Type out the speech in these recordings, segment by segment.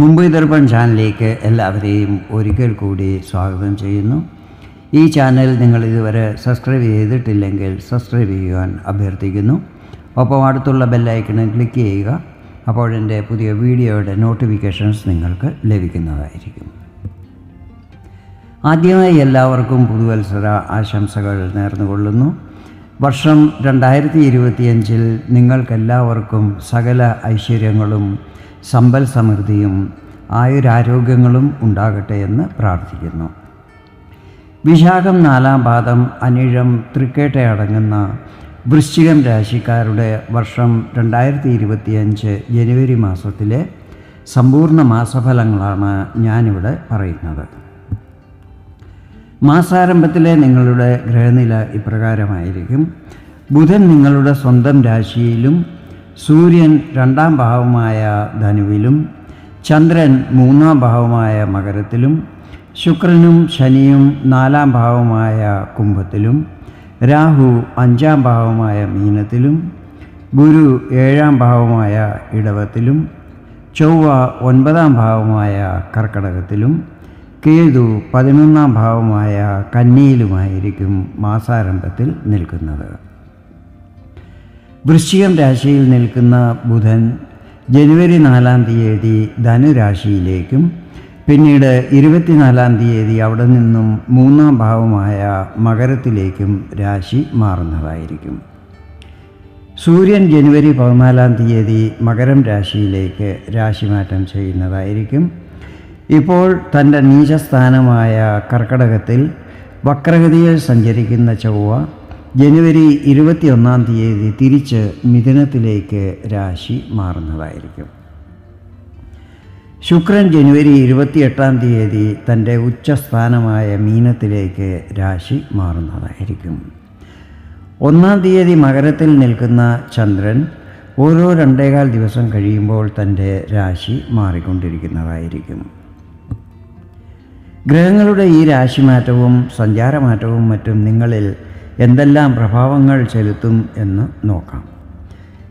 മുംബൈ ദർപ്പൺ ചാനലിലേക്ക് എല്ലാവരെയും ഒരിക്കൽ കൂടി സ്വാഗതം ചെയ്യുന്നു. ഈ ചാനൽ നിങ്ങൾ ഇതുവരെ സബ്സ്ക്രൈബ് ചെയ്തിട്ടില്ലെങ്കിൽ സബ്സ്ക്രൈബ് ചെയ്യുവാൻ അഭ്യർത്ഥിക്കുന്നു. ഒപ്പം അടുത്തുള്ള ബെല്ലൈക്കണിൽ ക്ലിക്ക് ചെയ്യുക അപ്പോൾ എന്റെ പുതിയ വീഡിയോയുടെ നോട്ടിഫിക്കേഷൻസ് നിങ്ങൾക്ക് ലഭിക്കുന്നതായിരിക്കും. ആദ്യമായി എല്ലാവർക്കും പുതുവത്സര ആശംസകൾ നേർന്നുകൊള്ളുന്നു. വർഷം രണ്ടായിരത്തി ഇരുപത്തിയഞ്ചിൽ നിങ്ങൾക്കെല്ലാവർക്കും സകല ഐശ്വര്യങ്ങളും സമ്പൽ സമൃദ്ധിയും ആയുരാരോഗ്യങ്ങളും ഉണ്ടാകട്ടെ എന്ന് പ്രാർത്ഥിക്കുന്നു. വിശാഖം നാലാം പാദം അനിഴം തൃക്കേട്ടയടങ്ങുന്ന വൃശ്ചികം രാശിക്കാരുടെ വർഷം രണ്ടായിരത്തി ഇരുപത്തിയഞ്ച് ജനുവരി മാസത്തിലെ സമ്പൂർണ മാസഫലങ്ങളാണ് ഞാനിവിടെ പറയുന്നത്. മാസാരംഭത്തിലെ നിങ്ങളുടെ ഗ്രഹനില ഇപ്രകാരമായിരിക്കും. ബുധൻ നിങ്ങളുടെ സ്വന്തം രാശിയിലും സൂര്യൻ രണ്ടാം ഭാവമായ ധനുവിലും ചന്ദ്രൻ മൂന്നാം ഭാവമായ മകരത്തിലും ശുക്രനും ശനിയും നാലാം ഭാവമായ കുംഭത്തിലും രാഹു അഞ്ചാം ഭാവമായ മീനത്തിലും ഗുരു ഏഴാം ഭാവമായ ഇടവത്തിലും ചൊവ്വ ഒൻപതാം ഭാവമായ കർക്കടകത്തിലും കേതു പതിനൊന്നാം ഭാവമായ കന്നിയിലുമായിരിക്കും മാസാരംഭത്തിൽ നിൽക്കുന്നത്. വൃശ്ചികം രാശിയിൽ നിൽക്കുന്ന ബുധൻ ജനുവരി നാലാം തീയതി ധനുരാശിയിലേക്കും പിന്നീട് ഇരുപത്തിനാലാം തീയതി അവിടെ നിന്നും മൂന്നാം ഭാവമായ മകരത്തിലേക്കും രാശി മാറുന്നതായിരിക്കും. സൂര്യൻ ജനുവരി പതിനാലാം തീയതി മകരം രാശിയിലേക്ക് രാശിമാറ്റം ചെയ്യുന്നതായിരിക്കും. ഇപ്പോൾ തന്റെ നീചസ്ഥാനമായ കർക്കടകത്തിൽ വക്രഗതിയിൽ സഞ്ചരിക്കുന്ന ചൊവ്വ ജനുവരി ഇരുപത്തിയൊന്നാം തീയതി തിരിച്ച് മിഥുനത്തിലേക്ക് രാശി മാറുന്നതായിരിക്കും. ശുക്രൻ ജനുവരി ഇരുപത്തിയെട്ടാം തീയതി തന്റെ ഉച്ചസ്ഥാനമായ മീനത്തിലേക്ക് രാശി മാറുന്നതായിരിക്കും. ഒന്നാം തീയതി മകരത്തിൽ നിൽക്കുന്ന ചന്ദ്രൻ ഓരോ രണ്ടേകാൽ ദിവസം കഴിയുമ്പോൾ തന്റെ രാശി മാറിക്കൊണ്ടിരിക്കുന്നതായിരിക്കും. ഗ്രഹങ്ങളുടെ ഈ രാശിമാറ്റവും സഞ്ചാരമാറ്റവും മറ്റും നിങ്ങളിൽ എന്തെല്ലാം പ്രഭാവങ്ങൾ ചെലുത്തും എന്ന് നോക്കാം.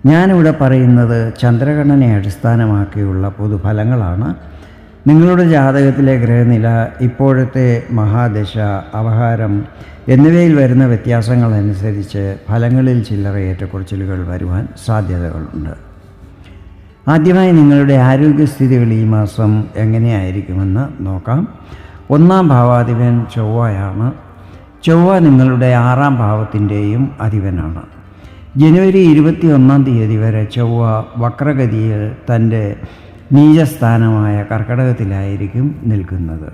ഞാനിവിടെ പറയുന്നത് ചന്ദ്രഗണനെ അടിസ്ഥാനമാക്കിയുള്ള പൊതുഫലങ്ങളാണ്. നിങ്ങളുടെ ജാതകത്തിലെ ഗ്രഹനില ഇപ്പോഴത്തെ മഹാദശ അവഹാരം എന്നിവയിൽ വരുന്ന വ്യത്യാസങ്ങളനുസരിച്ച് ഫലങ്ങളിൽ ചില്ലറ ഏറ്റക്കുറച്ചിലുകൾ വരുവാൻ സാധ്യതകളുണ്ട്. ആദ്യമായി നിങ്ങളുടെ ആരോഗ്യസ്ഥിതികൾ ഈ മാസം എങ്ങനെയായിരിക്കുമെന്ന് നോക്കാം. ഒന്നാം ഭാവാധിപൻ ചൊവ്വയാണ്. ചൊവ്വ നിങ്ങളുടെ ആറാം ഭാവത്തിന്റെയും അധിപനാണ്. ജനുവരി ഇരുപത്തി ഒന്നാം തീയതി വരെ ചൊവ്വ വക്രഗതിയിൽ തന്റെ നീചസ്ഥാനമായ കർക്കടകത്തിലായിരിക്കും നിൽക്കുന്നത്.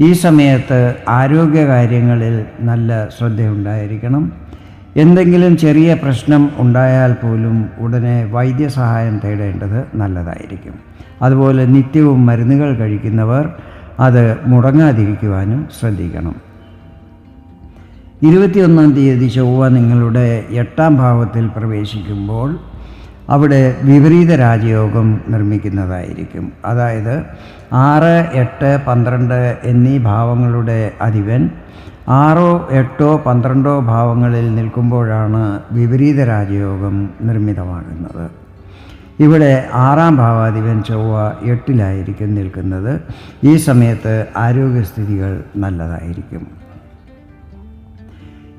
ഈ സമയത്ത് ആരോഗ്യകാര്യങ്ങളിൽ നല്ല ശ്രദ്ധയുണ്ടായിരിക്കണം. എന്തെങ്കിലും ചെറിയ പ്രശ്നം ഉണ്ടായാൽ പോലും ഉടനെ വൈദ്യസഹായം തേടേണ്ടത് നല്ലതായിരിക്കും. അതുപോലെ നിത്യവും മരുന്നുകൾ കഴിക്കുന്നവർ അത് മുടങ്ങാതിരിക്കുവാനും ശ്രദ്ധിക്കണം. ഇരുപത്തിയൊന്നാം തീയതി ചൊവ്വ നിങ്ങളുടെ എട്ടാം ഭാവത്തിൽ പ്രവേശിക്കുമ്പോൾ അവിടെ വിപരീത രാജയോഗം നിർമ്മിക്കുന്നതായിരിക്കും. അതായത് ആറ് എട്ട് പന്ത്രണ്ട് എന്നീ ഭാവങ്ങളുടെ അധിപൻ ആറോ എട്ടോ പന്ത്രണ്ടോ ഭാവങ്ങളിൽ നിൽക്കുമ്പോഴാണ് വിപരീത രാജയോഗം നിർമ്മിതമാകുന്നത്. ഇവിടെ ആറാം ഭാവാധിപൻ ചൊവ്വ എട്ടിലായിരിക്കും നിൽക്കുന്നത്. ഈ സമയത്ത് ആരോഗ്യസ്ഥിതികൾ നല്ലതായിരിക്കും.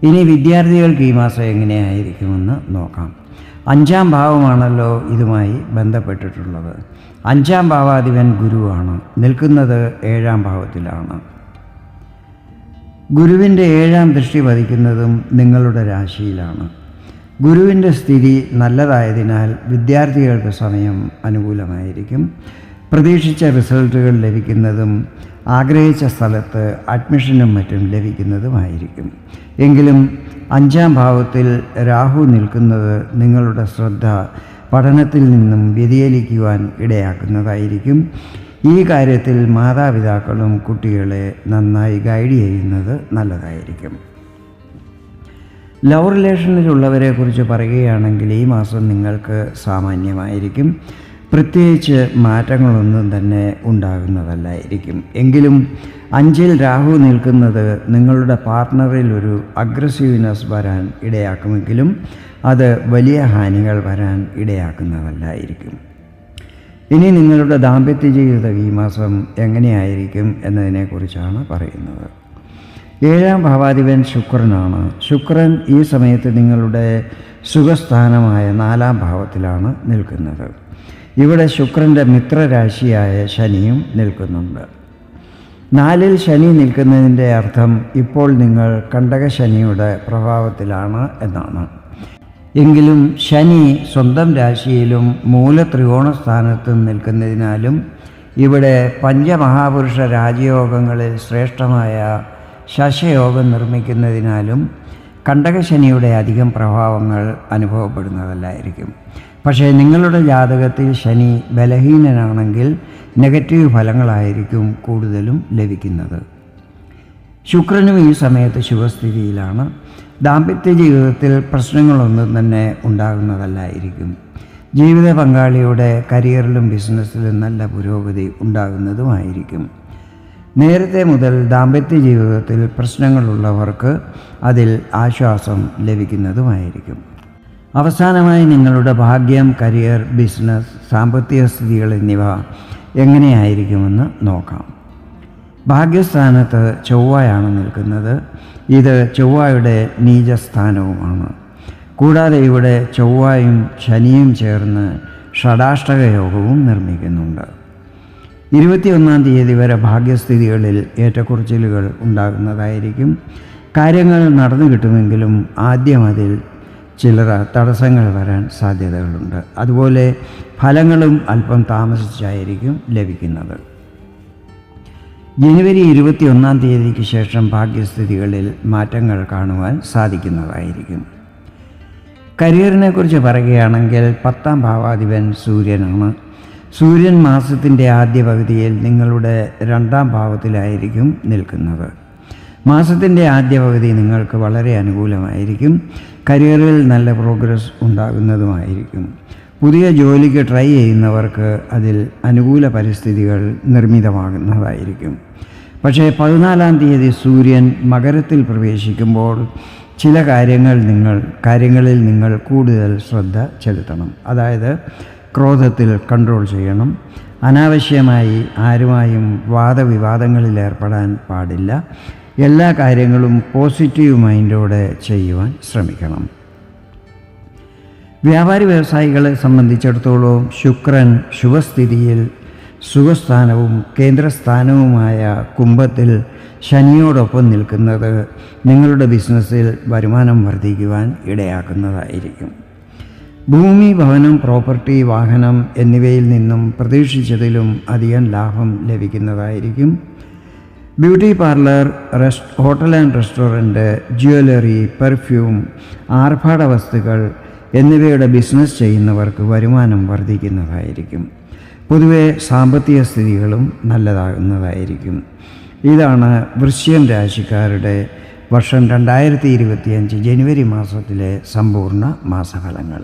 ഇനി വിദ്യാർത്ഥികൾക്ക് ഈ മാസം എങ്ങനെയായിരിക്കുമെന്ന് നോക്കാം. അഞ്ചാം ഭാവമാണല്ലോ ഇതുമായി ബന്ധപ്പെട്ടിട്ടുള്ളത്. അഞ്ചാം ഭാവാധിപൻ ഗുരുവാണ്. നിൽക്കുന്നത് ഏഴാം ഭാവത്തിലാണ്. ഗുരുവിന്റെ ഏഴാം ദൃഷ്ടി പതിക്കുന്നതും നിങ്ങളുടെ രാശിയിലാണ്. ഗുരുവിന്റെ സ്ഥിതി നല്ലതായതിനാൽ വിദ്യാർത്ഥികൾക്ക് സമയം അനുകൂലമായിരിക്കും. പ്രതീക്ഷിച്ച റിസൾട്ടുകൾ ലഭിക്കുന്നതും ആഗ്രഹിച്ച സ്ഥലത്ത് അഡ്മിഷനും മറ്റും ലഭിക്കുന്നതുമായിരിക്കും. എങ്കിലും അഞ്ചാം ഭാവത്തിൽ രാഹു നിൽക്കുന്നത് നിങ്ങളുടെ ശ്രദ്ധ പഠനത്തിൽ നിന്നും വ്യതിചലിക്കുവാൻ ഇടയാക്കുന്നതായിരിക്കും. ഈ കാര്യത്തിൽ മാതാപിതാക്കളും കുട്ടികളെ നന്നായി ഗൈഡ് ചെയ്യുന്നത് നല്ലതായിരിക്കും. ലവ് റിലേഷനിലുള്ളവരെ കുറിച്ച് പറയുകയാണെങ്കിൽ ഈ മാസം നിങ്ങൾക്ക് സാമാന്യമായിരിക്കും. പ്രത്യേകിച്ച് മാറ്റങ്ങളൊന്നും തന്നെ ഉണ്ടാകുന്നതല്ലായിരിക്കും. എങ്കിലും അഞ്ചിൽ രാഹു നിൽക്കുന്നത് നിങ്ങളുടെ പാർട്ട്ണറിൽ ഒരു അഗ്രസീവ്നെസ് വരാൻ ഇടയാക്കുമെങ്കിലും അത് വലിയ ഹാനികൾ വരാൻ ഇടയാക്കുന്നതല്ലായിരിക്കും. ഇനി നിങ്ങളുടെ ദാമ്പത്യ ജീവിതം ഈ മാസം എങ്ങനെയായിരിക്കും എന്നതിനെക്കുറിച്ചാണ് പറയുന്നത്. ഏഴാം ഭാവാധിപൻ ശുക്രനാണ്. ശുക്രൻ ഈ സമയത്ത് നിങ്ങളുടെ സുഖസ്ഥാനമായ നാലാം ഭാവത്തിലാണ് നിൽക്കുന്നത്. ഇവിടെ ശുക്രന്റെ മിത്രരാശിയായ ശനിയും നിൽക്കുന്നുണ്ട്. നാലിൽ ശനി നിൽക്കുന്നതിന്റെ അർത്ഥം ഇപ്പോൾ നിങ്ങൾ കണ്ടകശനിയുടെ പ്രഭാവത്തിലാണ് എന്നാണ്. എങ്കിലും ശനി സ്വന്തം രാശിയിലും മൂല ത്രികോണ സ്ഥാനത്തും നിൽക്കുന്നതിനാലും ഇവിടെ പഞ്ചമഹാപുരുഷ രാജയോഗങ്ങളിൽ ശ്രേഷ്ഠമായ ശശയോഗം നിർമ്മിക്കുന്നതിനാലും കണ്ടകശനിയുടെ അധികം പ്രഭാവങ്ങൾ അനുഭവപ്പെടുന്നതല്ലായിരിക്കും. പക്ഷേ നിങ്ങളുടെ ജാതകത്തിൽ ശനി ബലഹീനനാണെങ്കിൽ നെഗറ്റീവ് ഫലങ്ങളായിരിക്കും കൂടുതലും ലഭിക്കുന്നത്. ശുക്രനും ഈ സമയത്ത് ശുഭസ്ഥിതിയിലാണ്. ദാമ്പത്യ ജീവിതത്തിൽ പ്രശ്നങ്ങളൊന്നും തന്നെ ഉണ്ടാകുന്നതല്ലായിരിക്കും. ജീവിത പങ്കാളിയുടെ കരിയറിലും ബിസിനസ്സിലും നല്ല പുരോഗതി ഉണ്ടാകുന്നതുമായിരിക്കും. നേരത്തെ മുതൽ ദാമ്പത്യ ജീവിതത്തിൽ പ്രശ്നങ്ങളുള്ളവർക്ക് അതിൽ ആശ്വാസം ലഭിക്കുന്നതുമായിരിക്കും. അവസാനമായി നിങ്ങളുടെ ഭാഗ്യം കരിയർ ബിസിനസ് സാമ്പത്തിക സ്ഥിതികൾ എന്നിവ എങ്ങനെയായിരിക്കുമെന്ന് നോക്കാം. ഭാഗ്യസ്ഥാനത്ത് ചൊവ്വയാണ് നിൽക്കുന്നത്. ഇത് ചൊവ്വയുടെ നീചസ്ഥാനവുമാണ്. കൂടാതെ ഇവിടെ ചൊവ്വയും ശനിയും ചേർന്ന് ഷടാഷ്ടക യോഗവും നിർമ്മിക്കുന്നുണ്ട്. ഇരുപത്തിയൊന്നാം തീയതി വരെ ഭാഗ്യസ്ഥിതികളിൽ ഏറ്റക്കുറച്ചിലുകൾ ഉണ്ടാകുന്നതായിരിക്കും. കാര്യങ്ങൾ നടന്നു കിട്ടുമെങ്കിലും ആദ്യം അതിൽ ചിലർ തടസ്സങ്ങൾ വരാൻ സാധ്യതകളുണ്ട്. അതുപോലെ ഫലങ്ങളും അല്പം താമസിച്ചായിരിക്കും ലഭിക്കുന്നത്. ജനുവരി ഇരുപത്തിയൊന്നാം തീയതിക്ക് ശേഷം ഭാഗ്യസ്ഥിതികളിൽ മാറ്റങ്ങൾ കാണുവാൻ സാധിക്കുന്നതായിരിക്കും. കരിയറിനെക്കുറിച്ച് പറയുകയാണെങ്കിൽ പത്താം ഭാവാധിപൻ സൂര്യനാണ്. സൂര്യൻ മാസത്തിന്റെ ആദ്യ പകുതിയിൽ നിങ്ങളുടെ രണ്ടാം ഭാവത്തിലായിരിക്കും നിൽക്കുന്നത്. മാസത്തിന്റെ ആദ്യ പകുതി നിങ്ങൾക്ക് വളരെ അനുകൂലമായിരിക്കും. കരിയറിൽ നല്ല പ്രോഗ്രസ് ഉണ്ടാകുന്നതുമായിരിക്കും. പുതിയ ജോലിക്ക് ട്രൈ ചെയ്യുന്നവർക്ക് അതിൽ അനുകൂല പരിസ്ഥിതികൾ നിർമ്മിതമാകുന്നതായിരിക്കും. പക്ഷേ പതിനാലാം തീയതി സൂര്യൻ മകരത്തിൽ പ്രവേശിക്കുമ്പോൾ ചില കാര്യങ്ങൾ നിങ്ങൾ കാര്യങ്ങളിൽ നിങ്ങൾ കൂടുതൽ ശ്രദ്ധ ചെലുത്തണം. അതായത് ക്രോധത്തിൽ കൺട്രോൾ ചെയ്യണം. അനാവശ്യമായി ആരുമായും വാദവിവാദങ്ങളിൽ ഏർപ്പെടാൻ പാടില്ല. എല്ലാ കാര്യങ്ങളും പോസിറ്റീവ് മൈൻഡോടെ ചെയ്യുവാൻ ശ്രമിക്കണം. വ്യാപാരി വ്യവസായികളെ സംബന്ധിച്ചിടത്തോളം ശുക്രൻ ശുഭസ്ഥിതിയിൽ സുഖസ്ഥാനവും കേന്ദ്രസ്ഥാനവുമായ കുംഭത്തിൽ ശനിയോടൊപ്പം നിൽക്കുന്നത് നിങ്ങളുടെ ബിസിനസ്സിൽ വരുമാനം വർദ്ധിക്കുവാൻ ഇടയാക്കുന്നതായിരിക്കും. ഭൂമി ഭവനം പ്രോപ്പർട്ടി വാഹനം എന്നിവയിൽ നിന്നും പ്രതീക്ഷിച്ചതിലും അധികം ലാഭം ലഭിക്കുന്നതായിരിക്കും. Beauty parlour rest hotel and restaurant jewellery perfume ആർഭാട വസ്തുക്കൾ എന്നിവയുടെ ബിസിനസ് ചെയ്യുന്നവർക്ക് വരുമാനം വർദ്ധിക്കുന്നതായിരിക്കും. പൊതുവെ സാമ്പത്തിക സ്ഥിതികളും നല്ലതാകുന്നതായിരിക്കും. ഇതാണ് വൃശ്യം രാശിക്കാരുടെ വർഷം രണ്ടായിരത്തി ഇരുപത്തിയഞ്ച് ജനുവരി മാസത്തിലെ സമ്പൂർണ മാസഫലങ്ങൾ.